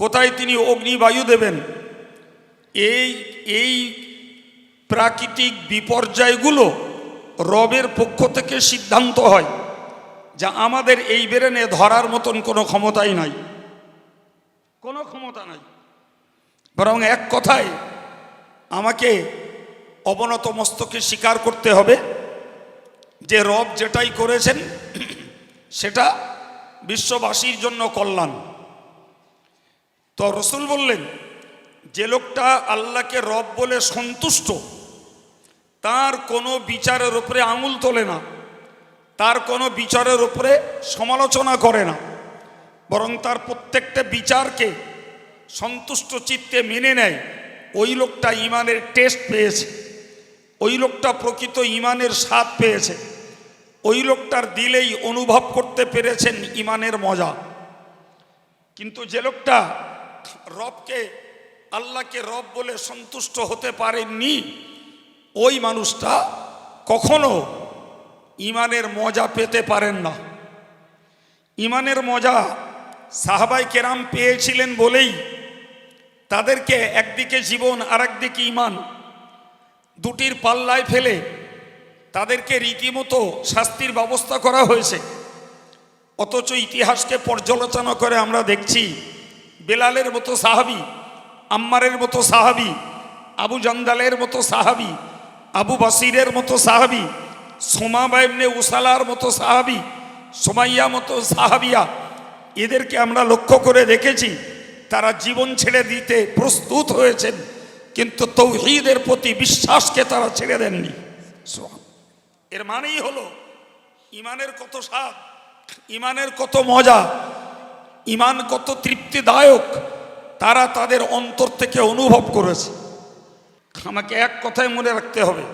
কোথায় তিনি অগ্নিবায়ু দেবেন? এই এই প্রাকৃতিক বিপর্যয়গুলো রবের পক্ষ থেকে সিদ্ধান্ত হয় যা আমাদের এই বেরেনে ধরার মতন কোনো ক্ষমতাই নাই। কোনো ক্ষমতা নাই। বরং এক কথায় আমাকে অবনত মস্তকে স্বীকার করতে হবে যে রব যেটাই করেছেন, সেটা বিশ্ববাসীর জন্য কল্যাণ। তো রসুল বললেন, যে লোকটা আল্লাহকে রব বলে সন্তুষ্ট, তার কোনো বিচারের উপরে আঙুল তোলে না, তার কোনো বিচারের উপরে সমালোচনা করে না, বরং তার প্রত্যেকটা বিচারকে সন্তুষ্ট চিত্তে মেনে নেয়। ওই লোকটা ইমানের টেস্ট পেয়েছে, ওই লোকটা প্রকৃত ইমানের স্বাদ পেয়েছে, ওই লোকটার দিলেই অনুভব করতে পেরেছেন ইমানের মজা। কিন্তু যে লোকটা রবকে আল্লাহকে রব বলে সন্তুষ্ট হতে পারেননি, ওই মানুষটা কখনো ইমানের মজা পেতে পারেন না। ইমানের মজা সাহাবাই কেরাম পেয়েছিলেন বলেই তাদেরকে একদিকে জীবন আর একদিকে ইমান দুটির পাল্লায় ফেলে তাদেরকে রীতিমতো শাস্তির ব্যবস্থা করা হয়েছে। অথচ ইতিহাসকে পর্যালোচনা করে আমরা দেখছি বেলালের মতো সাহাবি, আম্মারের মতো সাহাবি, আবু জন্দালের মতো সাহাবি, আবু বাসিরের মতো সাহাবি সোমা বাইমনে উসালার মতো সাহাবি, সোমাইয়া মতো সাহাবিয়া এদেরকে আমরা লক্ষ্য করে দেখেছি, তারা জীবন ছেড়ে দিতে প্রস্তুত হয়েছেন, কিন্তু তৌহিদের প্রতি বিশ্বাসকে তারা ছেড়ে দেননি। এর মানেই হলো, ইমানের কত স্বাদ, ইমানের কত মজা ইমান কত তৃপ্তিদায়ক, তারা তাদের অন্তর থেকে অনুভব করেছে। আমাকে এক কথায় মনে রাখতে হবে,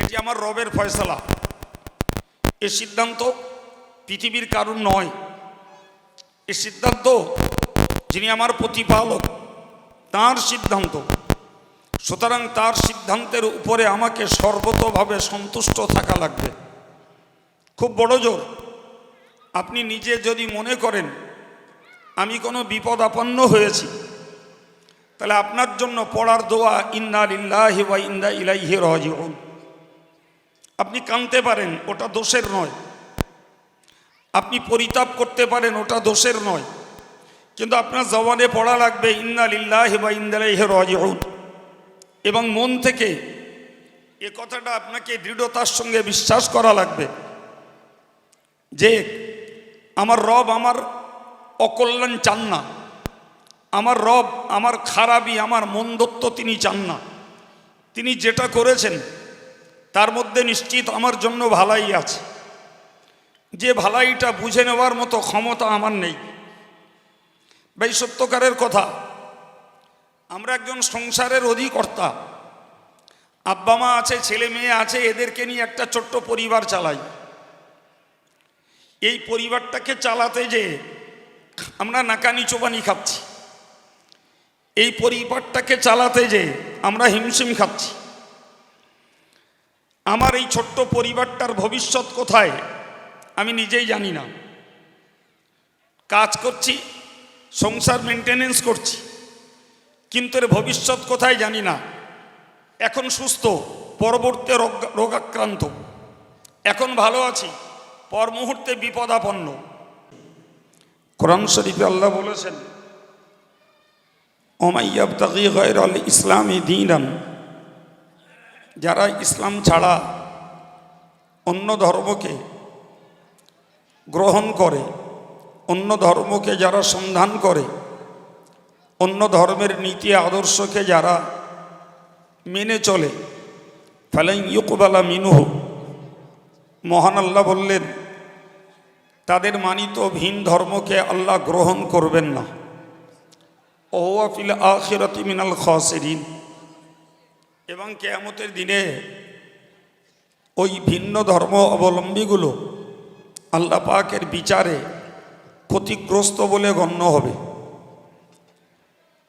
এটি আমার রবের ফয়সালা। এ সিদ্ধান্ত পৃথিবীর কারণ নয়। এ সিদ্ধান্ত যিনি আমার প্রতিপালক, তার সিদ্ধান্ত। সুতরাং তার সিদ্ধান্তের উপরে আমাকে সর্বতভাবে সন্তুষ্ট থাকা লাগবে। খুব বড় জোর। আপনি নিজে যদি মনে করেন, আমি কোনো বিপদ আপন্ন হয়েছি, তাহলে আপনার জন্য পড়ার দোয়া ইন্না লিল্লাহি ওয়া ইন্না ইলাইহি রাজিউন। আপনি কানতে পারেন, ওটা দোষের নয়। আপনি পরিতাপ করতে পারেন, ওটা দোষের নয়। কিন্তু আপনার জবানে পড়া লাগবে, ইন্না লিল্লাহি ওয়া ইন্না ইলাইহি রাজিউন। এবং মন থেকে এ কথাটা আপনাকে দৃঢ়তার সঙ্গে বিশ্বাস করা লাগবে যে আমার রব আমার অকল্যাণ চান না। আমার রব আমার খারাপই, আমার মন্দত্ব তিনি চান না। তিনি যেটা করেছেন, তার মধ্যে নিশ্চিত আমার জন্য ভালাই আছে। যে ভালাইটা বুঝে নেওয়ার মতো ক্ষমতা আমার নেই। ভাই, সত্যকারের কথা, আমরা একজন সংসারের অধিকর্তা। আব্বা মা আছে, ছেলে মেয়ে আছে, এদেরকে নিয়ে একটা ছোট্ট পরিবার চালাই। এই পরিবারটাকে চালাতে যে আমরা নাকানি চোবানি খাচ্ছি। এই পরিবারটাকে চালাতে যে আমরা হিমশিম খাচ্ছি। আমার এই ছোট্ট পরিবারটার ভবিষ্যৎ কোথায় আমি নিজেই জানি না। কাজ করছি, সংসার মেনটেনেন্স করছি, কিন্তু এর ভবিষ্যৎ কোথায় জানি না। এখন সুস্থ, পরবর্তী রোগ রোগাক্রান্ত। এখন ভালো আছি। পর মুহূর্তে বিপদাপন্ন। কোরআন শরীফে আল্লাহ বলেছেন ওমাইয়াব ইসলামী যারা ইসলাম ছাড়া অন্য ধর্মকে গ্রহণ করে, অন্য ধর্মকে যারা সন্ধান করে, অন্য ধর্মের নীতি আদর্শকে যারা মেনে চলে ফেলেন ইউকবালা মিনুহ। মহান আল্লাহ বললেন তাদের মানিত ভিন ধর্মকে আল্লাহ গ্রহণ করবেন না। ওয়াফিল আখিরতি মিনাল খসেরিন। এবং কেয়ামতের দিনে ওই ভিন্ন ধর্ম অবলম্বীগুলো আল্লাহ পাকের বিচারে ক্ষতিগ্রস্ত বলে গণ্য হবে।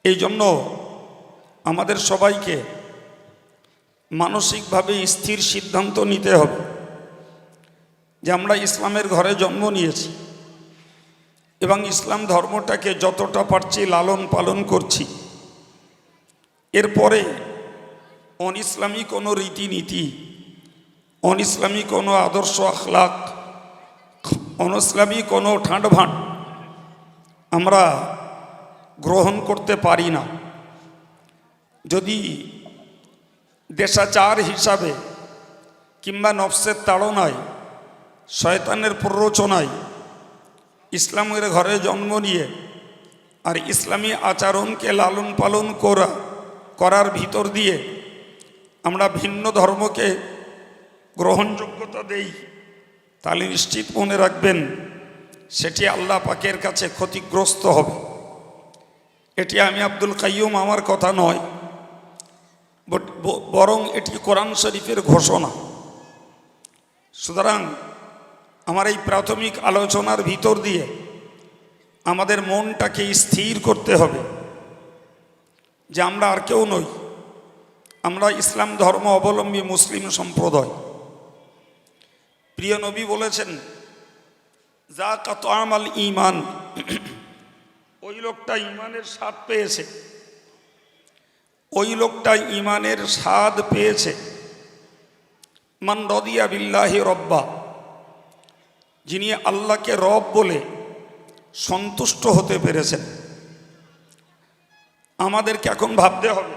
এই জন্য আমাদের সবাইকে মানসিকভাবে স্থির সিদ্ধান্ত নিতে হবে। যে আমরা ইসলামের ঘরে জন্ম নিয়েছি এবং ইসলাম ধর্মটাকে যতটা পারছি লালন পালন করছি, এরপরে অন ইসলামী কোনো রীতিনীতি অন ইসলামী কোনো আদর্শ আখলাক অন ইসলামী কোনো ঠাঁটভাঁট আমরা গ্রহণ করতে পারি না। যদি দেশাচার হিসাবে কিংবা নফসের তাড়নায় শয়তানের প্ররোচনায় ইসলামের ঘরে জন্ম নিয়ে আর ইসলামী আচরণকে লালন পালন করা, করার ভিতর দিয়ে আমরা ভিন্ন ধর্মকে গ্রহণযোগ্যতা দেই, তাহলে নিশ্চিত মনে রাখবেন সেটি আল্লাহ পাকের কাছে ক্ষতিগ্রস্ত হবে। এটি আমি আব্দুল কাইয়ুম আমার কথা নয় বরং এটি কোরআন শরীফের ঘোষণা। সুতরাং আমার এই প্রাথমিক আলোচনার ভিতর দিয়ে আমাদের মনটাকে স্থির করতে হবে যে আমরা আর কেউ নই। আমরা ইসলাম ধর্ম অবলম্বী মুসলিম সম্প্রদায়। প্রিয় নবী বলেছেন, যা কত আমাল ইমান ওই লোকটা ইমানের স্বাদ পেয়েছে। ওই লোকটা ইমানের স্বাদ পেয়েছে। মান রদিয়া বিল্লাহি রব্বা। যিনি আল্লাহকে রব বলে সন্তুষ্ট হতে পেরেছেন। আমাদেরকে এখন ভাবতে হবে,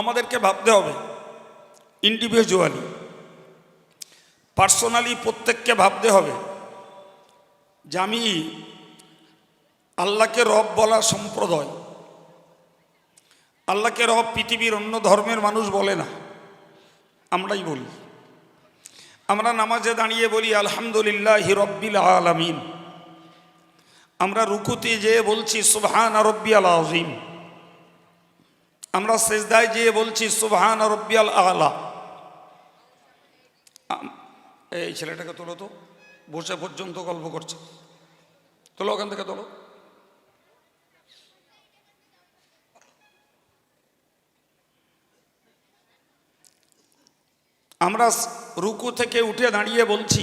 আমাদেরকে ভাবতে হবে ইন্ডিভিজুয়ালি পার্সোনালি প্রত্যেককে ভাবতে হবে যে আমি আল্লাহকে রব বলা সম্প্রদায়। আল্লাহকে রব পৃথিবীর অন্য ধর্মের মানুষ বলে না। আমরাই বলি। আমরা নামাজে দাঁড়িয়ে বলি, আলহামদুলিল্লাহ হিরব্বিল আলামিন। আমরা রুকুতে যেয়ে বলছি, সুবহান রব্বিয়াল আজিম আমরা সেজদায় যেয়ে বলছি, সুবহান রব্বিয়াল আলা। এই ছেলেটাকে তোলো তো। বসে পর্যন্ত গল্প করছে। তোলো ওখান থেকে, তোলো। আমরা রুকু থেকে উঠে দাঁড়িয়ে বলছি,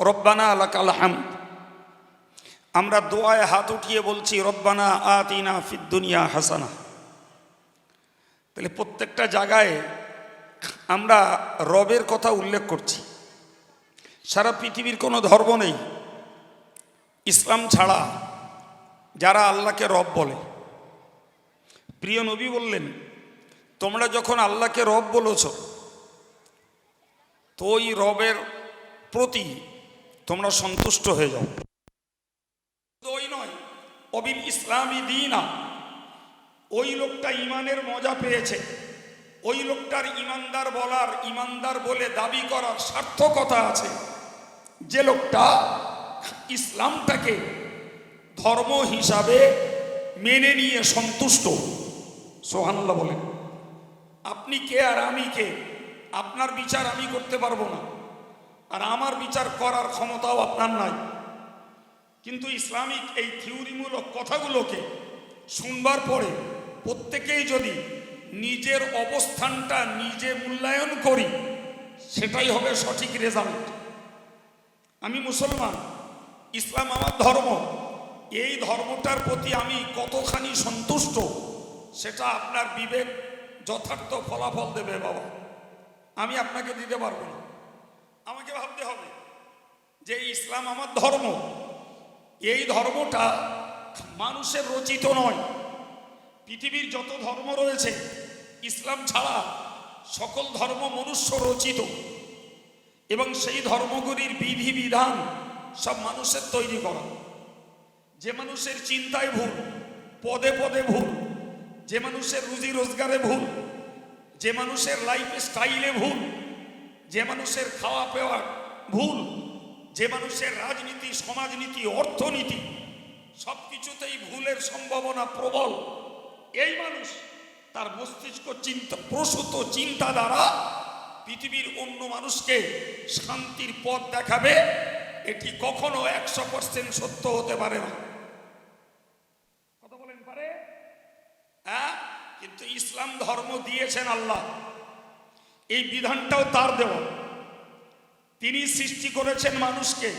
রব্বানা আলাকাল হাম আমরা দোয়ায় হাত উঠিয়ে বলছি, রব্বানা আতিনা ফিদ দুনিয়া হাসানা। তাহলে প্রত্যেকটা জায়গায় আমরা রবের কথা উল্লেখ করছি। সারা পৃথিবীর কোনো ধর্ম নেই, ইসলাম ছাড়া, যারা আল্লাহকে রব বলে। প্রিয় নবী বললেন, তোমরা যখন আল্লাহকে রব বলেছ তো ওই রবের প্রতি তোমরা সন্তুষ্ট হয়ে যাও। ওই নয় অবিল ইসলামী দিনা, ওই লোকটা ইমানের মজা পেয়েছে। ওই লোকটার ইমানদার বলার, ইমানদার বলে দাবি করার সার্থকতা আছে। যে লোকটা ইসলামটাকে ধর্ম হিসাবে মেনে নিয়ে সন্তুষ্ট। সোহানাল্লাহ বলেন, আপনি কে আর আমি কে? আপনার বিচার আমি করতে পারব না। আর আমার বিচার করার ক্ষমতাও আপনার নাই। কিন্তু ইসলামিক এই থিওরিমূলক কথাগুলোকে শুনবার পরে প্রত্যেকেই যদি নিজের অবস্থানটা নিজে মূল্যায়ন করি, সেটাই হবে সঠিক রেজাল্ট। আমি মুসলমান, ইসলাম আমার ধর্ম। এই ধর্মটার প্রতি আমি কতখানি সন্তুষ্ট, সেটা আপনার বিবেক যথার্থ ফলাফল দেবে বাবা। আমি আপনাকে দিতে পারব না। আমাকে ভাবতে হবে যে ইসলাম আমার ধর্ম। এই ধর্মটা মানুষের রচিত নয়। পৃথিবীর যত ধর্ম রয়েছে, ইসলাম ছাড়া সকল ধর্ম মনুষ্য রচিত। এবং সেই ধর্মগুলির বিধি বিধান সব মানুষের তৈরি করা। যে মানুষের চিন্তায় ভুল, পদে পদে ভুল, যে মানুষের রুজি রোজগারে ভুল যে মানুষের লাইফ স্টাইলে ভুল, যে মানুষের খাওয়া পেওয়া ভুল, যে মানুষের রাজনীতি, সমাজনীতি, অর্থনীতি সব কিছুতেই ভুলের সম্ভাবনা প্রবল। এই মানুষ তার মস্তিষ্ক চিন্তা, প্রসূত চিন্তা দ্বারা পৃথিবীর অন্য মানুষকে শান্তির পথ দেখাবে, এটি কখনো একশো পার্সেন্ট সত্য হতে পারে না কথা বলেন পারে হ্যাঁ কিন্তু ইসলাম ধর্ম দিয়েছেন আল্লাহ। এই বিধানটাও তার দেওয়া। তিনি সৃষ্টি করেছেন মানুষকে।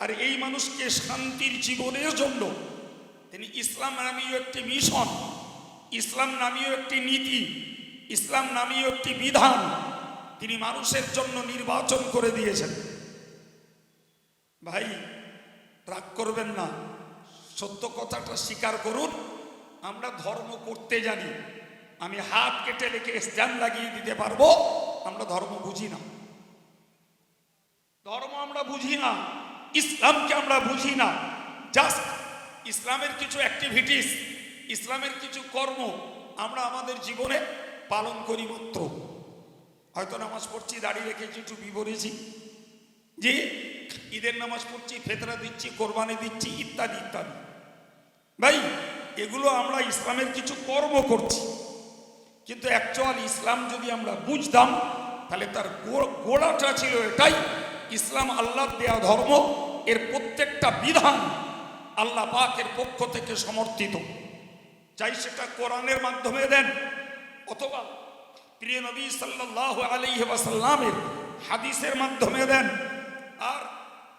আর এই মানুষকে শান্তির জীবনের জন্য তিনি ইসলাম নামীয় একটি মিশন, ইসলাম নামীয় একটি নীতি, ইসলাম নামীয় একটি বিধান তিনি মানুষের জন্য নির্বাচন করে দিয়েছেন। ভাই, রাগ করবেন না। সত্য কথাটা স্বীকার করুন। আমরা ধর্ম করতে জানি, আমি হাত কেটে রেখে স্ট্যান্ড লাগিয়ে দিতে পারব, আমরা ধর্ম বুঝি না। ধর্ম আমরা বুঝি না, ইসলামকে আমরা বুঝি না জাস্ট ইসলামের কিছু অ্যাক্টিভিটিস ইসলামের কিছু কর্ম আমরা আমাদের জীবনে পালন করি মাত্র। হয়তো নামাজ পড়ছি দাঁড়িয়ে রেখেছি একটু বিবরেছি যে ঈদের নামাজ পড়ছি, ফেতরা দিচ্ছি, কোরবানি দিচ্ছি, ইত্যাদি ইত্যাদি। ভাই এগুলো আমরা ইসলামের কিছু কর্ম করছি। কিন্তু অ্যাকচুয়াল ইসলাম যদি আমরা বুঝতাম, তাহলে তার গোড়াটা ছিল এটাই, ইসলাম আল্লাহ দেয়া ধর্ম, এর প্রত্যেকটা বিধান আল্লাহ পাকের পক্ষ থেকে সমর্থিত। চাই সেটা কোরআনের মাধ্যমে দেন, অথবা প্রিয় নবী সাল্লাহ ওয়াসাল্লামের হাদিসের মাধ্যমে দেন। আর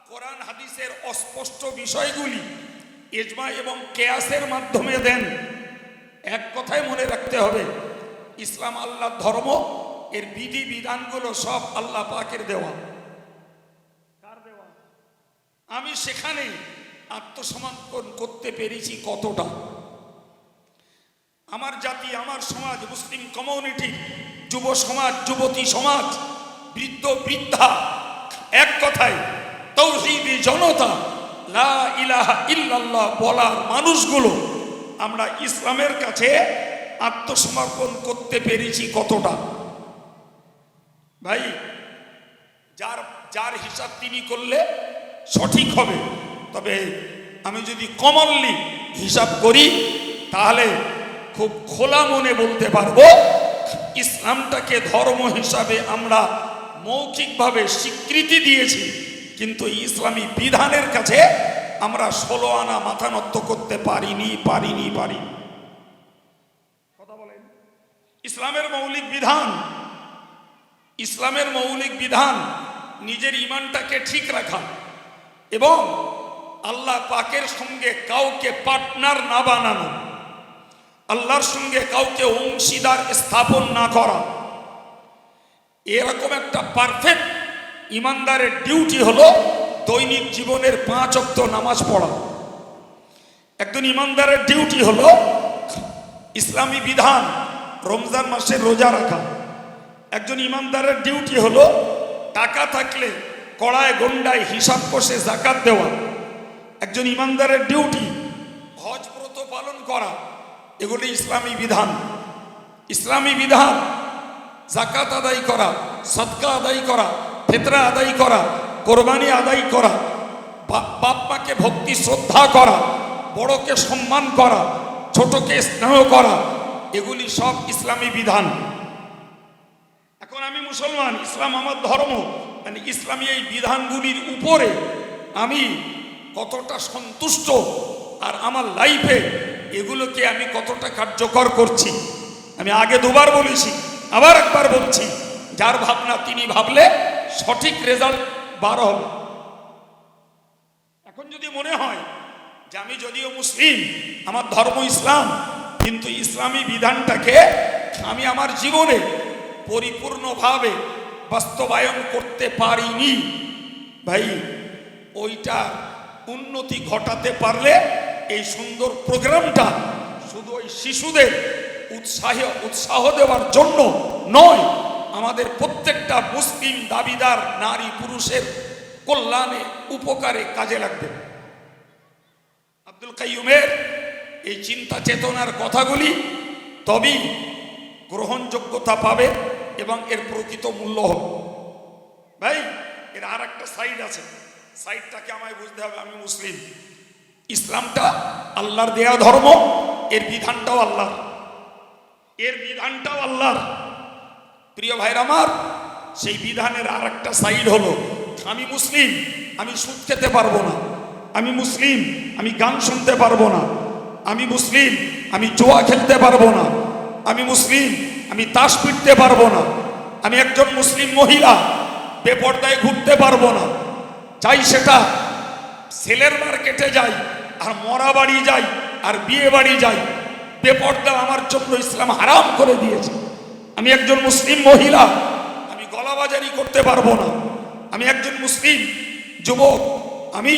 কোরআন হাদিসের অস্পষ্ট বিষয়গুলি এজমা এবং কেয়াসের মাধ্যমে দেন। এক কথায় মনে রাখতে হবে, ইসলাম আল্লাহর ধর্ম, এর বিধি বিধানগুলো সব আল্লাহ পাকের দেওয়া। কার দেওয়া? আমি সেখানে আত্মসমর্পণ করতে পেরেছি কতটা। আমার জাতি, আমার সমাজ, মুসলিম কমিউনিটি, যুব সমাজ, যুবতী সমাজ, বৃদ্ধ বৃদ্ধা, এক কথায় তৌহিদি জনতা লা ইলাহা ইল্লাল্লাহ বলার মানুষগুলো, আমরা ইসলামের কাছে আত্মসমর্পণ করতে পেরেছি কতটা? ভাই, যার যার হিসাব তিনি করলে সঠিক হবে। তবে আমি যদি কমনলি হিসাব করি, তাহলে খুব খোলা মনে বলতে পারব, ইসলামটাকে ধর্ম হিসাবে আমরা মৌখিকভাবে স্বীকৃতি দিয়েছি। কিন্তু ইসলামী বিধানের কাছে আমরা ষোলো আনা মাথা নত করতে পারিনি পারিনি পারিনি। কথা বলেন। ইসলামের মৌলিক বিধান, ইসলামের মৌলিক বিধান নিজের ইমানটাকে ঠিক রাখা এবং আল্লাহ পাকের সঙ্গে কাউকে পার্টনার না বানানো, আল্লাহর সঙ্গে কাউকে অংশীদার স্থাপন না করা, এরকম একটা পারফেক্ট ইমানদারের ডিউটি হলো দৈনিক জীবনের পাঁচ অক্ত নামাজ পড়া। একজন ইমানদারের ডিউটি হলো ইসলামী বিধান, রমজান মাসে রোজা রাখা। একজন ইমানদারের ডিউটি হলো টাকা থাকলে কড়ায় গন্ডায় হিসাব কষে জাকাত দেওয়া। একজন ইমানদারের ডিউটি হজ ব্রত পালন করা, এগুলি ইসলামী বিধান। ইসলামী বিধান জাকাত আদায় করা সৎকা আদায় করা ফেতরা আদায় করা, কোরবানি আদায় করা, বা- বাপ মাকে ভক্তি, শ্রদ্ধা করা, বড়কে সম্মান করা, ছোটকে স্নেহ করা, এগুলি সব ইসলামী বিধান। এখন আমি মুসলমান, ইসলাম আমার ধর্ম মানে ইসলামী এই বিধানগুলির উপরে আমি কতটা সন্তুষ্ট আর আমার লাইফে এগুলোকে আমি কতটা কার্যকর করছি, আমি আগে দুবার বলেছি, আবার একবার বলছি, যার ভাবনা তিনি ভাবলে সঠিক রেজাল্ট বার হবে এখন যদি মনে হয় যে আমি যদিও মুসলিম, আমার ধর্ম ইসলাম, কিন্তু ইসলামী বিধানটাকে আমি আমার জীবনে পরিপূর্ণভাবে বাস্তবায়ন করতে পারিনি, ভাই, ওইটা উন্নতি ঘটাতে পারলে এই সুন্দর প্রোগ্রামটা শুধু ওই শিশুদের উৎসাহ উৎসাহ দেওয়ার জন্য নয় আমাদের প্রত্যেকটা মুসলিম দাবিদার, নারী, পুরুষের কল্যাণে, উপকারে কাজে লাগবে। আব্দুল কাইয়ুমের এই চিন্তা চেতনার কথাগুলি তবেই গ্রহণযোগ্যতা পাবে এবং এর প্রকৃত মূল্য হবে। ভাই, এর আর একটা সাইড আছে। সাইডটাকে আমায় বুঝতে হবে, আমি মুসলিম। ইসলামটা আল্লাহর দেয়া ধর্ম, এর বিধানটাও আল্লাহ এর বিধানটাও আল্লাহর। প্রিয় ভাইর আমার, সেই বিধানের আর একটা সাইড হলো, আমি মুসলিম, আমি সুদ খেতে পারব না। আমি মুসলিম, আমি গান শুনতে পারব না। আমি মুসলিম, আমি জোয়া খেলতে পারব না। আমি মুসলিম, আমি তাস পিটতে পারব না। আমি একজন মুসলিম মহিলা, বেপর্দায় ঘুরতে পারব না। চাই সেটা, সেলের মার্কেটে যাই, আর মরা বাড়ি যাই, আর বিয়ে বাড়ি যাই, বেপর্দা আমার জন্য ইসলাম হারাম করে দিয়েছে। আমি একজন মুসলিম মহিলা, আমি গলাবাজারি করতে পারব না। আমি একজন মুসলিম যুবক, আমি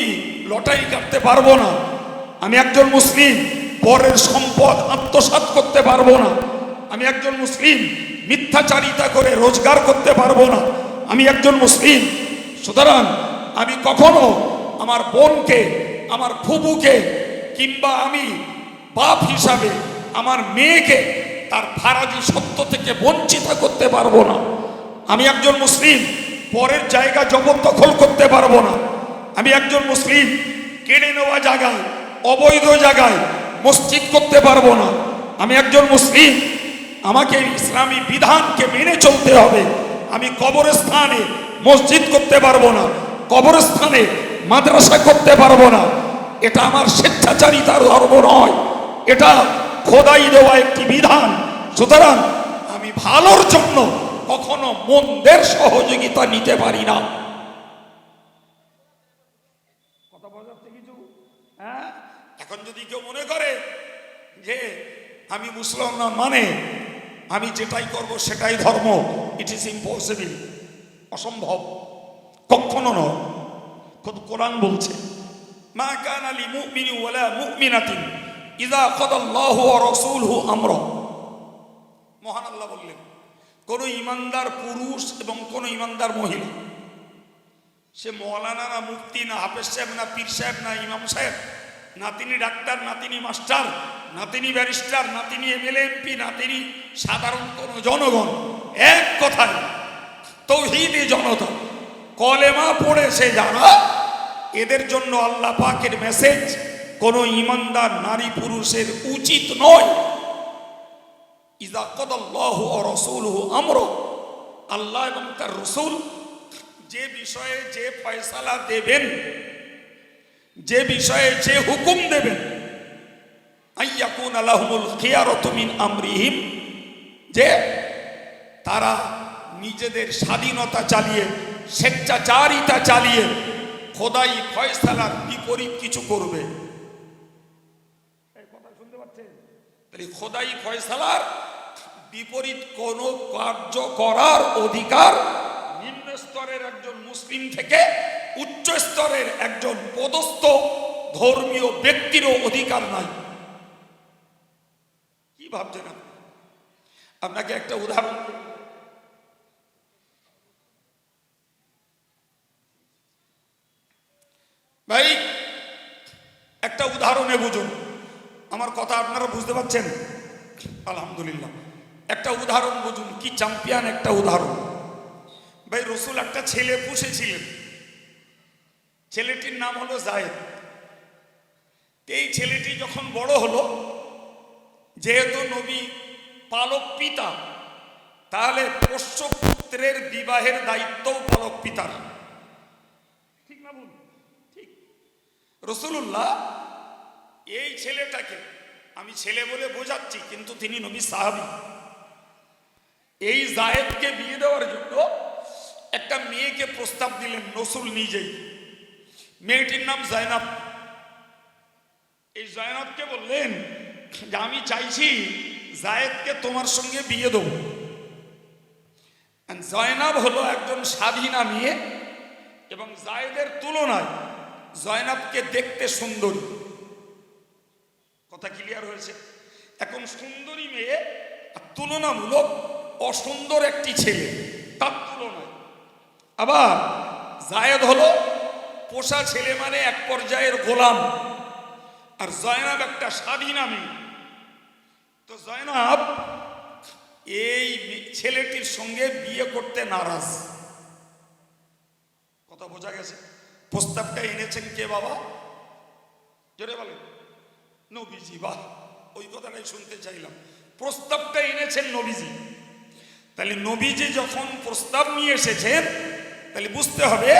লটারি কাটতে পারব না। আমি একজন মুসলিম পরের সম্পদ আত্মসাৎ করতে পারব না। আমি একজন মুসলিম মিথ্যাচারিতা করে রোজগার করতে পারব না। আমি একজন মুসলিম, সুতরাং আমি কখনো আমার বোনকে, আমার ফুবুকে কিংবা আমি বাপ হিসাবে আমার মেয়েকে তার ফারাজি সত্য থেকে বঞ্চিত করতে পারব না। আমি একজন মুসলিম, পরের জায়গা জবরদখল করতে পারব না। আমি একজন মুসলিম, কেড়ে নেওয়া জায়গায়, অবৈধ জায়গায় মসজিদ করতে পারব না। আমি একজন মুসলিম, আমাকে ইসলামী বিধানকে মেনে চলতে হবে। আমি কবরস্থানে মসজিদ করতে পারব না, কবরস্থানে মাদ্রাসা করতে পারব না। এটা আমার স্বেচ্ছাচারিতার ধর্ম নয়। এটা খোদাই দেওয়া একটি বিধান। সুতরাং আমি ভালোর জন্য কখনো মন্দের সহযোগিতা নিতে পারি না। কথা হ্যাঁ? এখন যদি কেউ মনে করে যে আমি মুসলমান মানে আমি যেটাই করব সেটাই ধর্ম ইট ইজ ইম্পসিবল অসম্ভব, কখনো নয়। কোরআন বলছে, মা কান আলী মুমিনি ওয়ালা মুমিনাতিন। ইদা কদাল্লাহু ওয়া রাসূলুহু আমরা মহান আল্লাহ বললেন, কোন ইমানদার পুরুষ এবং কোন ইমানদার মহিলা, সে মৌলানা না মুফতি না হাফেজ সাহেব না পীর সাহেব না ইমাম সাহেব, না তিনি ডাক্তার, না তিনি মাস্টার, না তিনি ব্যারিস্টার, না তিনি এমএলএ, এমপি, না তিনি সাধারণ কোন জনগণ, এক কথায় তৌহিদি জনতা, কলেমা পড়ে সে যারা এদের জন্য আল্লাহ পাকের মেসেজ কোন ইমানদার নারী পুরুষের উচিত নয়। ইজা কদাল্লাহ ও রসুলহু আমর আল্লাহ এবং তার রসুল যে বিষয়ে যে ফয়সালা দেবেন, যে বিষয়ে যে হুকুম দেবেন আইয়াকুন আলাহুমুল খিয়ারত মিন আমরিহিম, যে তারা নিজেদের স্বাধীনতা চালিয়ে, স্বেচ্ছাচারিতা চালিয়ে খোদাই ফয়সালার বিপরীত কিছু করবে। তাহলে খোদাই ফয়সালার বিপরীত কোন কার্য করার অধিকার নিম্ন স্তরের একজন মুসলিম থেকে উচ্চ স্তরের একজন পদস্থ ধর্মীয় ব্যক্তিরও অধিকার নাই। কি ভাবছেন আপনি? আপনাকে একটা উদাহরণ দিই। ভাই একটা উদাহরণে বুঝুন আমার কথা আপনারা বুঝতে পারছেন? আলহামদুলিল্লাহ। একটা উদাহরণ বুঝুন, কি চ্যাম্পিয়ন একটা উদাহরণ? ভাই, রসুল একটা ছেলে পুষেছিলেন। ছেলেটির নাম হলো জায়েদ। এই ছেলেটি যখন বড় হলো, যেহেতু নবী পালক পিতা, তাহলে পোষ্য পুত্রের বিবাহের দায়িত্বও পালক পিতার। ঠিক না বলুন ঠিক। রসুল্লাহ এই ছেলেটাকে আমি ছেলে বলে বোঝাচ্ছি, কিন্তু তিনি নবী সাহাবি। এই জায়েদকে বিয়ে দেওয়ার জন্য একটা মেয়েকে প্রস্তাব দিলেন, রসুল নিজেই। মেয়েটির নাম জয়নাব। এই জয়নাবকে বললেন যে, আমি চাইছি জায়েদকে তোমার সঙ্গে বিয়ে দেবো। জয়নাব হলো একজন স্বাধীনা মেয়ে এবং জায়েদের তুলনায় জয়নাবকে দেখতে সুন্দরী। কথা ক্লিয়ার হয়েছে। এখন সুন্দরী মেয়ে, আর তুলনামূলক অসুন্দর একটি ছেলে, তার তুলনায়। আবার জায়দ হলো পোষা ছেলে মানে এক পর্যায়ের গোলাম। আর জয়নাব একটা স্বাধীন মেয়ে তো জয়নাব এই ছেলেটির সঙ্গে বিয়ে করতে নারাজ। কথা বোঝা গেছে? প্রস্তাবটা এনেছেন কে বাবা? জোরে বলেন। নবীজি, বাহ, ওই কথাটাই শুনতে চাইলাম। প্রস্তাবটা এনেছেন নবীজি। তাহলে নবীজি যখন প্রস্তাব নিয়ে এসেছেন, তাহলে বুঝতে হবে